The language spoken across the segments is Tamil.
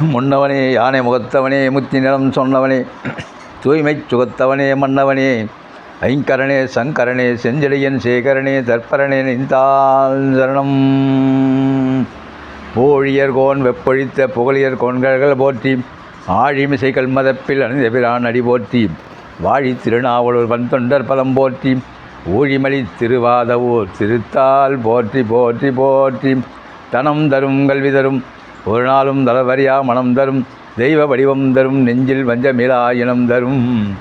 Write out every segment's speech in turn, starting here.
முன்னவனே யானை முகத்தவனே முத்தி நிலம் சொன்னவனே தூய்மை சுகத்தவனே மன்னவனே ஐங்கரணே சங்கரனே செஞ்செழியன் சேகரனே தற்பரனே நின்றால் சரணம். போழியர் கோன் வெப்பொழித்த புகழியர் கோன்கள் போற்றி ஆழிமிசை கல்மதப்பில் அணிந்த பிரான் அடி போற்றி வாழி திருநாவலூர் வந்தொண்டர் பலம் போற்றி ஊழிமலி திருவாதவூர் திருத்தால் போற்றி போற்றி போற்றி தனம் தரும் கல்வி தரும் ஒரு நாளும் தளவரியா மனம் தரும் தெய்வ வடிவம் தரும் நெஞ்சில் வஞ்சமிலா இனம் தரும்.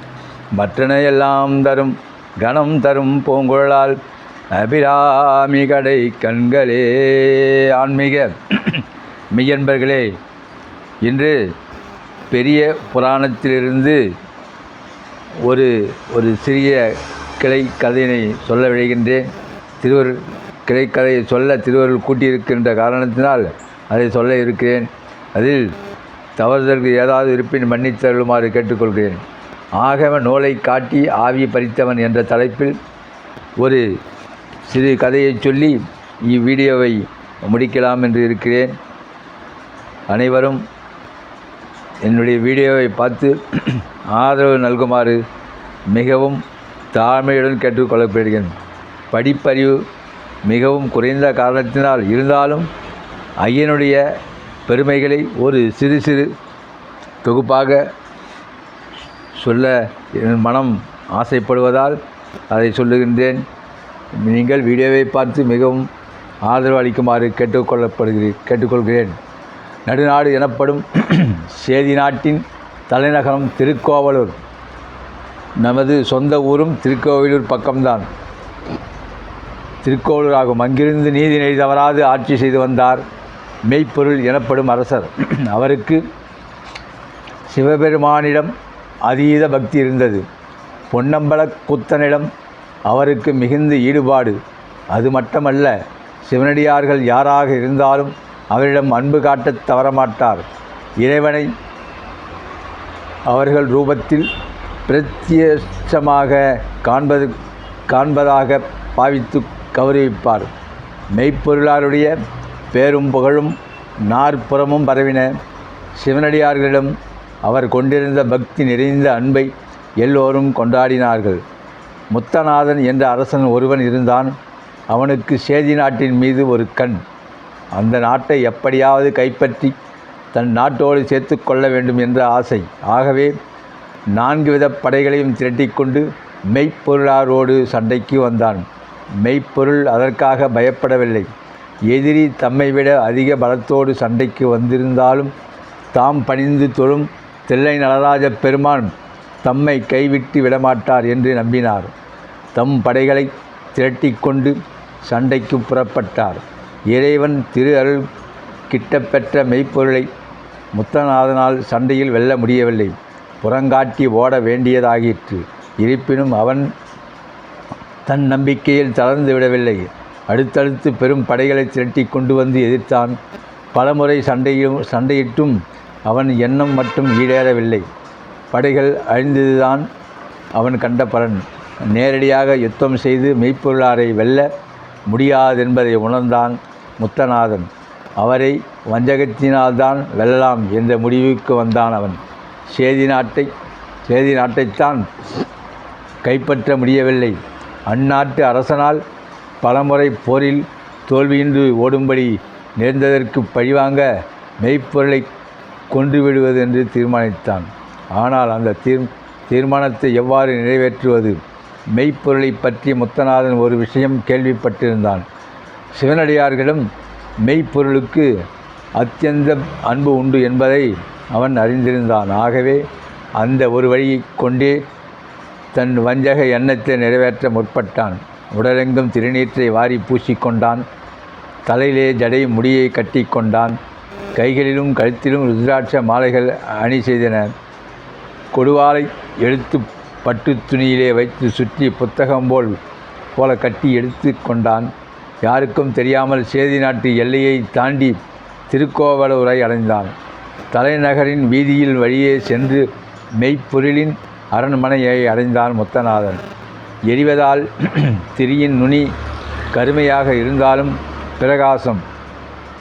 மற்றனையெல்லாம் தரும் கணம் தரும் பூங்குழலால் அபிராமி கடை கண்களே. ஆன்மீக மெய்யன்பர்களே இன்று பெரிய புராணத்திலிருந்து ஒரு ஒரு சிறிய கிளை கதையினை சொல்ல விழைகின்றேன். திருவர் கிளைக்கதையை சொல்ல திருவருள் கூட்டியிருக்கின்ற காரணத்தினால் அதை சொல்ல இருக்கிறேன். அதில் தவறுதற்கு ஏதாவது இருப்பின் மன்னித்தருளுமாறு கேட்டுக்கொள்கிறேன். ஆகவ நூலை காட்டி ஆவி பறித்தவன் என்ற தலைப்பில் ஒரு சிறு கதையை சொல்லி இவ்வீடியோவை முடிக்கலாம் என்று இருக்கிறேன். அனைவரும் என்னுடைய வீடியோவை பார்த்து ஆதரவு நல்குமாறு மிகவும் தாழ்மையுடன் கேட்டுக்கொள்ளப்படுகிறேன். படிப்பறிவு மிகவும் குறைந்த காரணத்தினால் இருந்தாலும் ஐயனுடைய பெருமைகளை ஒரு சிறு சிறு தொகுப்பாக சொல்ல என் மனம் ஆசைப்படுவதால் அதை சொல்லுகின்றேன். நீங்கள் வீடியோவை பார்த்து மிகவும் ஆதரவு அளிக்குமாறு கேட்டுக்கொள்ளப்படுகிறேன் கேட்டுக்கொள்கிறேன். நடுநாடு எனப்படும் சேதி நாட்டின் தலைநகரம் திருக்கோவலூர். நமது சொந்த ஊரும் திருக்கோவிலூர் பக்கம்தான். திருக்கோவிலூர் ஆகும். அங்கிருந்து நீதி நெறி தவறாது ஆட்சி செய்து வந்தார் மெய்ப்பொருள் எனப்படும் அரசர். அவருக்கு சிவபெருமானிடம் அதீத பக்தி இருந்தது. பொன்னம்பல குத்தனிடம் அவருக்கு மிகுந்த ஈடுபாடு. அது மட்டுமல்ல சிவனடியார்கள் யாராக இருந்தாலும் அவரிடம் அன்பு காட்டத் தவறமாட்டார். இறைவனை அவர்கள் ரூபத்தில் பிரத்யட்சமாக காண்பது காண்பதாக பாவித்து கௌரவிப்பார். மெய்ப்பொருளாருடைய பேரும் புகழும் நாற்புறமும் பரவின சிவனடியார்களிடம் அவர் கொண்டிருந்த பக்தி நிறைந்த அன்பை எல்லோரும் கொண்டாடினார்கள். முத்தநாதன் என்ற அரசன் ஒருவன் இருந்தான். அவனுக்கு சேதி நாட்டின் மீது ஒரு கண். அந்த நாட்டை எப்படியாவது கைப்பற்றி தன் நாட்டோடு சேர்த்து கொள்ள வேண்டும் என்ற ஆசை. ஆகவே நான்கு வித படைகளையும் திரட்டிக்கொண்டு மெய்ப்பொருளாரோடு சண்டைக்கு வந்தான். மெய்ப்பொருள் அதற்காக பயப்படவில்லை. எதிரி தம்மை விட அதிக பலத்தோடு சண்டைக்கு வந்திருந்தாலும் தாம் பணிந்து தொழும் தில்லை நடராஜ பெருமான் தம்மை கைவிட்டு விடமாட்டார் என்று நம்பினார். தம் படைகளை திரட்டிக்கொண்டு சண்டைக்கு புறப்பட்டார். இறைவன் திரு அருள் கிட்டப்பெற்ற மெய்ப்பொருளை முத்தநாதனால் சண்டையில் வெல்ல முடியவில்லை. புறங்காட்டி ஓட வேண்டியதாகிற்று இருப்பினும் அவன் தன் நம்பிக்கையில் தளர்ந்து விடவில்லை. அடுத்தடுத்து பெரும் படைகளை திரட்டி கொண்டு வந்து எதிர்த்தான். பலமுறை சண்டையும் சண்டையிட்டும் அவன் எண்ணம் மட்டும் ஈடேறவில்லை. படைகள் அழிந்ததுதான் அவன் கண்ட பலன். நேரடியாக யுத்தம் செய்து மெய்ப்பொருளாரை வெல்ல முடியாதென்பதை உணர்ந்தான் முத்தநாதன். அவரை வஞ்சகத்தினால்தான் வெல்லலாம் என்ற முடிவுக்கு வந்தான் அவன். சேதி நாட்டை சேதி நாட்டைத்தான் கைப்பற்ற முடியவில்லை. அந்நாட்டு அரசனால் பலமுறை போரில் தோல்வியின்றி ஓடும்படி நேர்ந்ததற்கு பழிவாங்க மெய்ப்பொருளை கொன்றுவிடுவது என்று தீர்மானித்தான். ஆனால் அந்த தீர் தீர்மானத்தை எவ்வாறு நிறைவேற்றுவது? மெய்ப்பொருளை பற்றி முத்தநாதன் ஒரு விஷயம் கேள்விப்பட்டிருந்தான். சிவனடியார்களிடம் மெய்ப்பொருளுக்கு அத்தியந்த அன்பு உண்டு என்பதை அவன் அறிந்திருந்தான். ஆகவே அந்த ஒரு வழியை கொண்டே தன் வஞ்சக எண்ணத்தை நிறைவேற்ற முற்பட்டான். உடலெங்கும் திருநீற்றை வாரி பூசிக்கொண்டான். தலையிலே ஜடை முடியை கட்டி கொண்டான் கைகளிலும் கழுத்திலும் ருத்ராட்ச மாலைகள் அணி செய்தன. கொடுவாலை எடுத்து பட்டு துணியிலே வைத்து சுற்றி புத்தகம் போல் போல கட்டி எடுத்து கொண்டான். யாருக்கும் தெரியாமல் சேதி நாட்டு எல்லையை தாண்டி திருக்கோவலூரை அடைந்தான். தலைநகரின் வீதியில் வழியே சென்று மெய்ப்பொருளின் அரண்மனையை அடைந்தான் முத்தநாதன். எரிவதால் திரியின் நுனி கருமையாக இருந்தாலும் பிரகாசம்.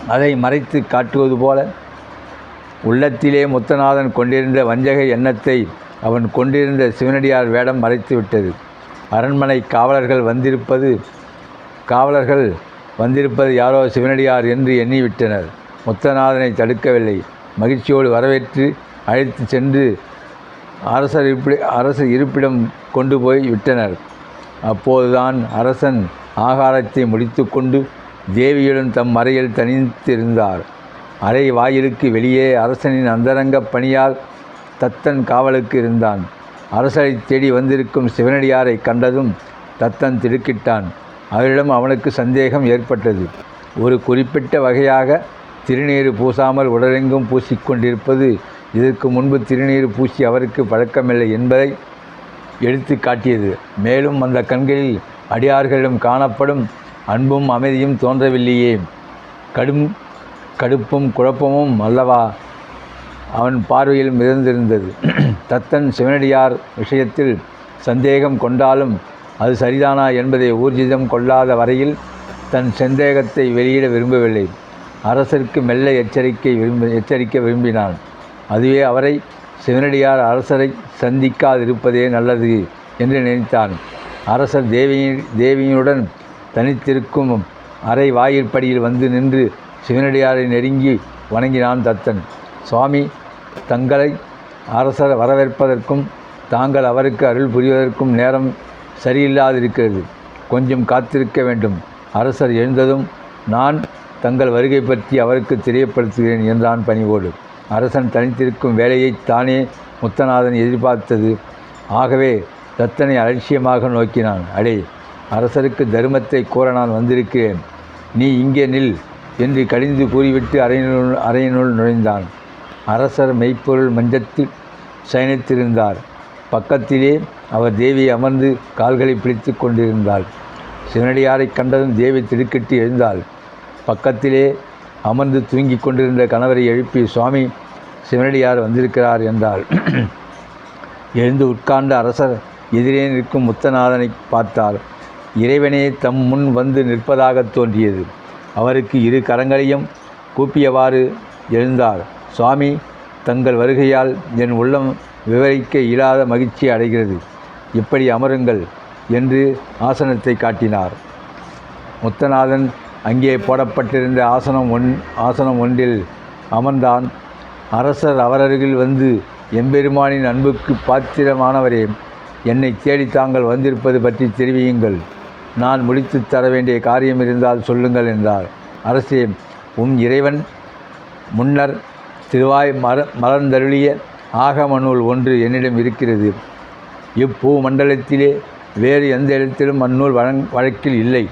அதை மறைத்து காட்டுவது போல உள்ளத்திலே முத்தநாதன் கொண்டிருந்த வஞ்சக எண்ணத்தை அவன் கொண்டிருந்த சிவனடியார் வேடம் மறைத்து விட்டது. அரண்மனை காவலர்கள் வந்திருப்பது காவலர்கள் வந்திருப்பது யாரோ சிவனடியார் என்று எண்ணிவிட்டனர். முத்தநாதனை தடுக்கவில்லை. மகிழ்ச்சியோடு வரவேற்று அழைத்து சென்று அரசர் இருப்பி அரசு இருப்பிடம் கொண்டு போய் விட்டனர். அப்போதுதான் அரசன் ஆகாரத்தை முடித்துக்கொண்டு தேவியுடன் தம் அறையில் தனித்திருந்தார். அறை வாயிலுக்கு வெளியே அரசனின் அந்தரங்க பணியால் தத்தன் காவலுக்கு இருந்தான். அரசரை தேடி வந்திருக்கும் சிவனடியாரை கண்டதும் தத்தன் திடுக்கிட்டான். அவரிடம் அவனுக்கு சந்தேகம் ஏற்பட்டது. ஒரு குறிப்பிட்ட வகையாக திருநீறு பூசாமல் உடலெங்கும் பூசிக்கொண்டிருப்பது இதற்கு முன்பு திருநீறு பூசி அவருக்கு பழக்கமில்லை என்பதை எடுத்து காட்டியது. மேலும் அந்த கண்களில் அடியார்களிடம் காணப்படும் அன்பும் அமைதியும் தோன்றவில்லையே. கடும் கடுப்பும் குழப்பமும் அல்லவா? அவன் பார்வையில் மிதந்திருந்தது. தத்தன் சிவனடியார் விஷயத்தில் சந்தேகம் கொண்டாலும் அது சரிதானா என்பதை ஊர்ஜிதம் கொள்ளாத வரையில் தன் சந்தேகத்தை வெளியிட விரும்பவில்லை. அரசருக்கு மெல்ல எச்சரிக்கை விரும்ப எச்சரிக்க விரும்பினான். அதுவே அவரை சிவனடியார் அரசரை சந்திக்காதிருப்பதே நல்லது என்று நினைத்தான். அரசர் தேவியின் தேவியினுடன் தனித்திருக்கும் அறை வாயிற்படியில் வந்து நின்று சிவனடியாரை நெருங்கி வணங்கினான் தத்தன். சுவாமி தங்களை அரசர் வரவேற்பதற்கும் தாங்கள் அவருக்கு அருள் புரிவதற்கும் நேரம் சரியில்லாதிருக்கிறது. கொஞ்சம் காத்திருக்க வேண்டும். அரசர் எழுந்ததும் நான் தங்கள் வருகை பற்றி அவருக்கு தெரியப்படுத்துகிறேன் என்றான் பணிவோடு. அரசன் தனித்திருக்கும் வேலையை தானே முத்தநாதன் எதிர்பார்த்தது. ஆகவே தத்தனை அலட்சியமாக நோக்கினான். அடே அரசருக்கு தர்மத்தை கூற நான் வந்திருக்கிறேன். நீ இங்கே நில் என்று கடிந்து கூறிவிட்டு அறையினுள் அறையினுள் நுழைந்தான். அரசர் மெய்ப்பொருள் மஞ்சத்தில் சயனித்திருந்தார். பக்கத்திலே அவர் தேவி அமர்ந்து கால்களை பிடித்து கொண்டிருந்தாள். சிவனடியாரை கண்டதும் தேவி திடுக்கிட்டு எழுந்தாள். பக்கத்திலே அமர்ந்து தூங்கிக் கொண்டிருந்த கணவரை எழுப்பி சுவாமி சிவனடியார் வந்திருக்கிறார்? என்றாள். எழுந்து உட்கார்ந்த அரசர் எதிரே நிற்கும் முத்தநாதனை பார்த்தார். இறைவனே தம் முன் வந்து நிற்பதாக தோன்றியது. அவருக்கு இரு கரங்களையும் கூப்பியவாறு எழுந்தார். சுவாமி தங்கள் வருகையால் என் உள்ளம் விவரிக்க இயலாத மகிழ்ச்சி அடைகிறது. இப்படி அமருங்கள் என்று ஆசனத்தை காட்டினார். முத்தநாதன் அங்கே போடப்பட்டிருந்த ஆசனம் ஒன் ஆசனம் ஒன்றில் அமர்ந்தான். அரசர் அவரருகில் வந்து எம்பெருமானின் அன்புக்கு பாத்திரமானவரே என்னை தேடி தாங்கள் வந்திருப்பது பற்றி தெரிவியுங்கள். நான் முடித்து தர வேண்டிய காரியம் இருந்தால் சொல்லுங்கள் என்றார். அரசே உம் இறைவன் முன்னர் திருவாய் மர மலர்ந்தருளிய ஆகம நூல் ஒன்று என்னிடம் இருக்கிறது. இப்பூ மண்டலத்திலே வேறு எந்த இடத்திலும் அந்நூல் வழங் வழக்கில் இல்லை.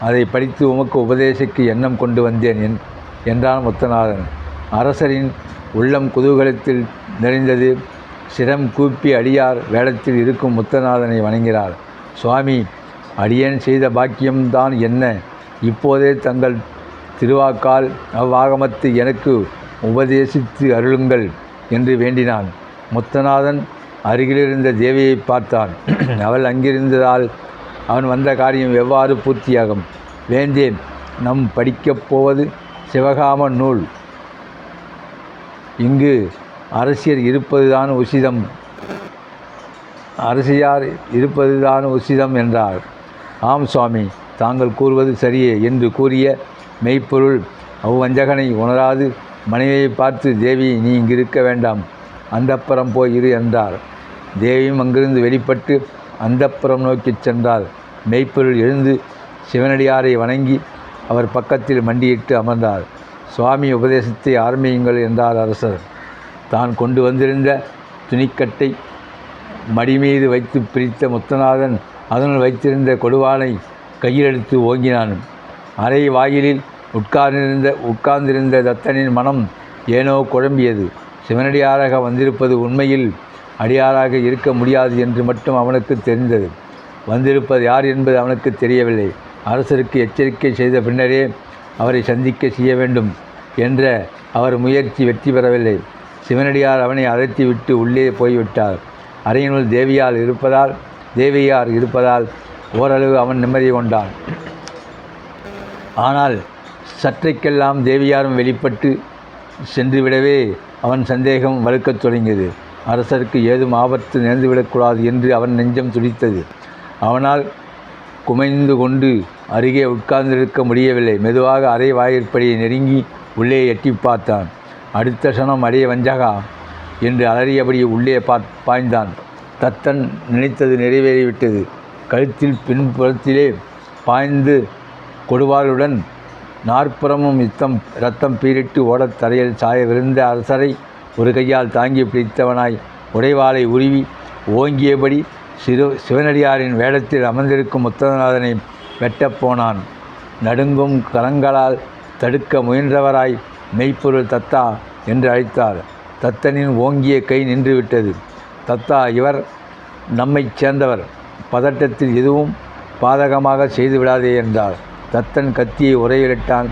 அதை படித்து உமக்கு உபதேசிக்கு எண்ணம் கொண்டு வந்தேன் என் என்றான் முத்தநாதன். அரசரின் உள்ளம் குதூகலத்தில் நிறைந்தது. சிரம் கூப்பி அடியார் வேடத்தில் இருக்கும் முத்தநாதனை வணங்கினார். சுவாமி அடியேன் செய்த பாக்கியம்தான் என்ன? இப்போதே தங்கள் திருவாக்கால் அவ்வாகமத்து எனக்கு உபதேசித்து அருளுங்கள் என்று வேண்டினான். முத்தநாதன் அருகிலிருந்த தேவியை பார்த்தான். அவள் அங்கிருந்ததால் அவன் வந்த காரியம் எவ்வாறு பூர்த்தியாகும்? வேந்தேன். நம் படிக்கப் போவது சிவகாம நூல். இங்கு அரசியர் இருப்பதுதான் உசிதம். அரசியார் இருப்பதுதான் உசிதம் என்றார். ஆம் சுவாமி தாங்கள் கூறுவது சரியே என்று கூறிய மெய்ப்பொருள் அவ்வஞ்சகனை உணராது. மனைவியை பார்த்து தேவி நீ இங்கிருக்க வேண்டாம். அந்தப்புறம் போய் இரு என்றார். தேவியும் அங்கிருந்து வெளிப்பட்டு அந்தப்புறம் நோக்கிச் சென்றாள். மெய்ப்பொருள் எழுந்து சிவனடியாரை வணங்கி அவர் பக்கத்தில் மண்டியிட்டு அமர்ந்தார். சுவாமி உபதேசத்தை ஆரம்பியுங்கள் என்றார் அரசர். தான் கொண்டு வந்திருந்த துணிக்கட்டை மடிமீது வைத்து பிரித்த முத்தநாதன் அதனுள் வைத்திருந்த கொடுவானை கையில் எடுத்து ஓங்கினான். அறை வாயிலில் உட்கார்ந்திருந்த உட்கார்ந்திருந்த தத்தனின் மனம் ஏனோ குழம்பியது. சிவனடியாராக வந்திருப்பது உண்மையில் அடியாராக இருக்க முடியாது என்று மட்டும் அவனுக்கு தெரிந்தது. வந்திருப்பது யார் என்பது அவனுக்கு தெரியவில்லை. அரசருக்கு எச்சரிக்கை செய்த பின்னரே அவரை சந்திக்க செய்ய வேண்டும் என்ற அவர் முயற்சி வெற்றி பெறவில்லை. சிவனடியார் அவனை அழைத்து விட்டு உள்ளே போய்விட்டார். அறையினுள் தேவியால் இருப்பதால் தேவியார் இருப்பதால் ஓரளவு அவன் நிம்மதி கொண்டான். ஆனால் சற்றைக்கெல்லாம் தேவியாரும் வெளிப்பட்டு சென்றுவிடவே அவன் சந்தேகம் வலுக்கத் தொடங்கியது. அரசருக்கு ஏதும் ஆபத்து நேர்ந்துவிடக்கூடாது என்று அவன் நெஞ்சம் துடித்தது. அவனால் குமைந்து கொண்டு அருகே உட்கார்ந்திருக்க முடியவில்லை. மெதுவாக அறை வாயிற்படியை நெருங்கி உள்ளே எட்டி பார்த்தான். அடுத்த க்ஷணம் அடைய வஞ்சகா என்று அலறியபடி உள்ளே பா பாய்ந்தான். தத்தன் நினைத்தது நிறைவேறிவிட்டது. கழுத்தில் பின்புறத்திலே பாய்ந்து கொடுவாளுடன் நாற்புறமும் யுத்தம் ரத்தம் பீரிட்டு ஓடத் தரையில் சாயவிருந்த அரசரை ஒரு கையால் தாங்கி பிடித்தவனாய் உடைவாளை உருவி ஓங்கியபடி சிறு சிவனடியாரின் வேடத்தில் அமர்ந்திருக்கும் முத்தநாதனை வெட்டப் போனான். நடுங்கும் கலங்களால் தடுக்க முயன்றவராய் மெய்ப்பொருள் தத்தா என்று அழைத்தார். தத்தனின் ஓங்கிய கை நின்றுவிட்டது. தத்தா இவர் நம்மைச் சேர்ந்தவர். பதட்டத்தில் எதுவும் பாதகமாக செய்துவிடாதே என்றார். தத்தன் கத்தியை உரையிலிட்டான்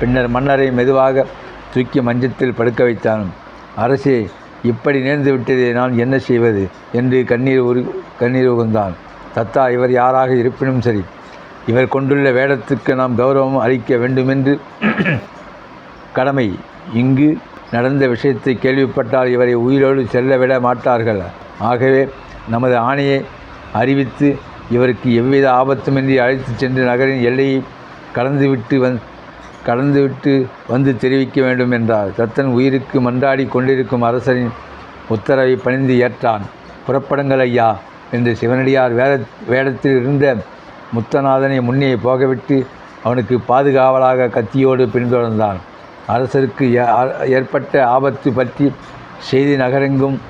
பின்னர் மன்னரை மெதுவாக தூக்கி மஞ்சத்தில் படுக்க வைத்தான். அரசே இப்படி நேர்ந்து விட்டதே நான் என்ன செய்வது? என்று கண்ணீர் உரு கண்ணீர் உகந்தான் தத்தா இவர் யாராக இருப்பினும் சரி இவர் கொண்டுள்ள வேடத்துக்கு நாம் கௌரவம் அளிக்க வேண்டுமென்று கடமை. இங்கு நடந்த விஷயத்தை கேள்விப்பட்டால் இவரை உயிரோடு செல்ல விட மாட்டார்கள். ஆகவே நமது ஆணையை அறிவித்து இவருக்கு எவ்வித ஆபத்துமின்றி அழைத்துச் சென்று நகரின் எல்லையை கடந்துவிட்டு வந் கடந்துவிட்டு வந்து தெரிவிக்க வேண்டும் என்றார். தத்தன் உயிருக்கு மன்றாடி கொண்டிருக்கும் அரசரின் உத்தரவை பணிந்து ஏற்றான். புறப்படுங்கள் ஐயா. என்று சிவனடியார் வேட வேடத்தில் இருந்த முத்தநாதனை முன்னே போகவிட்டு அவனுக்கு பாதுகாவலாக கத்தியோடு பின்தொடர்ந்தான். அரசருக்கு ஏ- ஏற்பட்ட ஆபத்து பற்றி செய்தி நகரெங்கும்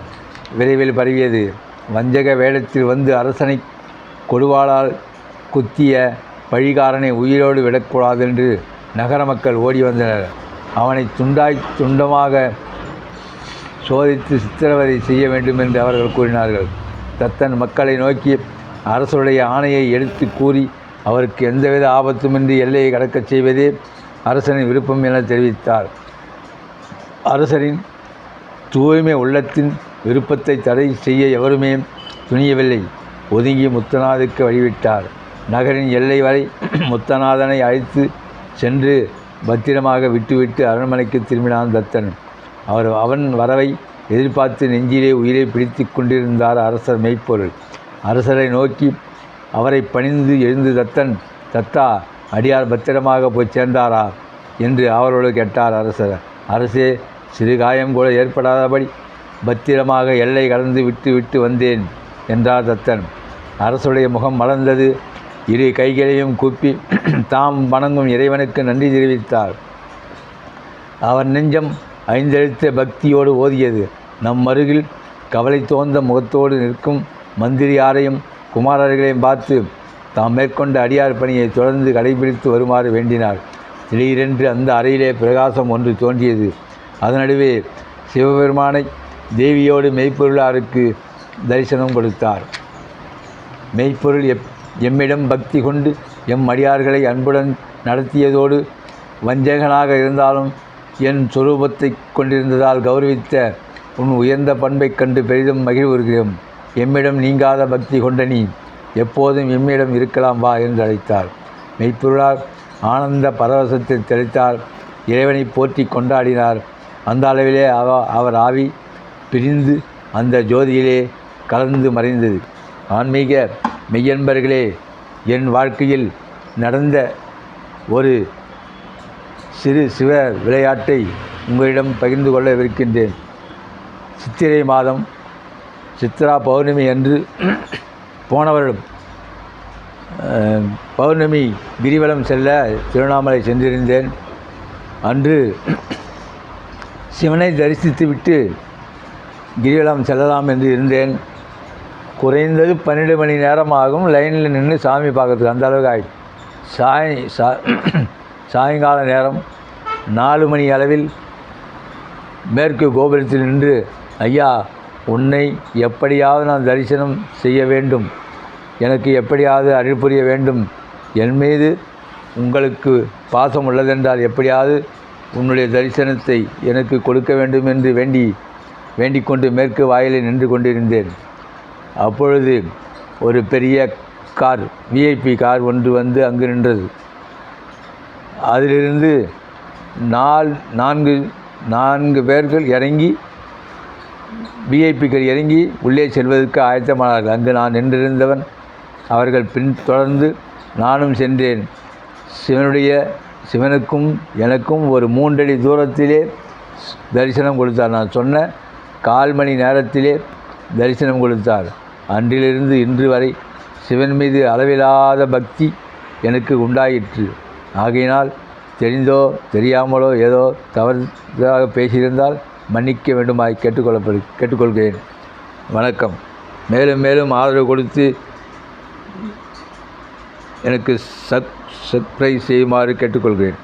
விரைவில் பரவியது. வஞ்சக வேடத்தில் வந்து அரசனை கொடுவாளால் குத்திய பழிகாரனை உயிரோடு விடக்கூடாது என்று நகர மக்கள் ஓடி வந்தனர். அவனை துண்டாய் துண்டமாக சோதித்து சித்திரவதை செய்ய வேண்டும் என்று அவர்கள் கூறினார்கள். தத்தன் மக்களை நோக்கி அரசருடைய ஆணையை எடுத்து கூறி அவருக்கு எந்தவித ஆபத்துமின்றி எல்லையை கடக்கச் செய்வதே அரசனின் விருப்பம் என தெரிவித்தார். அரசரின் தூய்மை உள்ளத்தின் விருப்பத்தை தடை செய்ய எவருமே துணியவில்லை. ஒதுங்கி முத்தநாதுக்கு வழிவிட்டார். நகரின் எல்லை வரை முத்தநாதனை அழைத்து சென்று பத்திரமாக விட்டுவிட்டு அரண்மனைக்கு திரும்பினான் தத்தன். அவர் அவன் வரவை எதிர்பார்த்து நெஞ்சிலே உயிரை பிடித்து கொண்டிருந்தார் அரசர் மெய்ப்பொருள். அரசரை நோக்கி அவரை பணிந்து எழுந்து தத்தன் தத்தா அடியார் பத்திரமாக போய் சேர்ந்தாரா? என்று அவரோடு கேட்டார் அரசர். அரசே சிறு காயம் கூட ஏற்படாதபடி பத்திரமாக எல்லை கலந்து விட்டு விட்டு வந்தேன் என்றார் தத்தன். அரசுடைய முகம் மலர்ந்தது. இரு கைகளையும் கூப்பி தாம் வணங்கும் இறைவனுக்கு நன்றி தெரிவித்தார். அவர் நெஞ்சம் ஐந்தெழுத்த பக்தியோடு ஓதியது. நம் அருகில் கவலை தோந்த முகத்தோடு நிற்கும் மந்திரியாரையும் குமாரர்களையும் பார்த்து தாம் மேற்கொண்ட அடியார் பணியை தொடர்ந்து கடைபிடித்து வருமாறு வேண்டினார். திடீரென்று அந்த அறையிலே பிரகாசம் ஒன்று தோன்றியது. அதனடுவே சிவபெருமானை தேவியோடு மெய்ப்பொருளாருக்கு தரிசனம் கொடுத்தார். மெய்ப்பொருள் எப் எம்மிடம் பக்தி கொண்டு எம் அடியார்களை அன்புடன் நடத்தியதோடு வஞ்சகனாக இருந்தாலும் என் சொரூபத்தை கொண்டிருந்ததால் கௌரவித்த உன் உயர்ந்த பண்பைக் கண்டு பெரிதும் மகிழ்வுறுகிறோம் எம்மிடம் நீங்காத பக்தி கொண்ட நீ எப்போதும் எம்மிடம் இருக்கலாம் வா என்று அழைத்தார் மெய்ப்பொருளால் ஆனந்த பரவசத்தில் தெளித்தார் இறைவனை போற்றி கொண்டாடினார். அந்த அளவிலே அவ அவர் ஆவி பிரிந்து அந்த ஜோதியிலே கலந்து மறைந்தது. ஆன்மீக மெய்யன்பர்களே என் வாழ்க்கையில் நடந்த ஒரு சிறு சிவ விளையாட்டை உங்களிடம் பகிர்ந்து கொள்ளவிருக்கின்றேன் சித்திரை மாதம் சித்ரா பௌர்ணமி அன்று போன வருடம் பௌர்ணமி கிரிவலம் செல்ல திருவண்ணாமலை சென்றிருந்தேன். அன்று சிவனை தரிசித்துவிட்டு கிரிவலம் செல்லலாம் என்று இருந்தேன். குறைந்தது பன்னெண்டு மணி நேரம் ஆகும் லைனில் நின்று சாமி பார்க்கறதுக்கு அந்த அளவுக்கு ஆயிடுச்சு சாய் சா சாயங்கால நேரம் நாலு மணி அளவில் மேற்கு கோபுரத்தில் நின்று ஐயா உன்னை எப்படியாவது நான் தரிசனம் செய்ய வேண்டும். எனக்கு எப்படியாவது அருள் புரிய வேண்டும். என் மீது உங்களுக்கு பாசம் உள்ளதென்றால் எப்படியாவது உன்னுடைய தரிசனத்தை எனக்கு கொடுக்க வேண்டும் என்று வேண்டி வேண்டிக் கொண்டு மேற்கு வாயிலில் நின்று கொண்டிருந்தேன். அப்பொழுது ஒரு பெரிய கார் விஐபி கார் ஒன்று வந்து அங்கு நின்றது. அதிலிருந்து நால் நான்கு நான்கு பேர்கள் இறங்கி விஐபிக்கள் இறங்கி உள்ளே செல்வதற்கு ஆயத்தமானார்கள். அங்கு நான் நின்றிருந்தவன் அவர்கள் பின் தொடர்ந்து நானும் சென்றேன். சிவனுடைய சிவனுக்கும் எனக்கும் ஒரு மூன்றடி தூரத்திலே தரிசனம் கொடுத்தார். நான் சொன்ன கால் மணி நேரத்திலே தரிசனம் கொடுத்தார். அன்றிலிருந்து இன்று வரை சிவன் மீது அளவில்லாத பக்தி எனக்கு உண்டாயிற்று. ஆகையினால் தெரிந்தோ தெரியாமலோ ஏதோ தவறாக பேசியிருந்தால் மன்னிக்க வேண்டுமாய் கேட்டுக்கொள்ளப்படு கேட்டுக்கொள்கிறேன். வணக்கம். மேலும் மேலும் ஆதரவு கொடுத்து எனக்கு சப் சப்ஸ்கிரைப் செய்யுமாறு கேட்டுக்கொள்கிறேன்.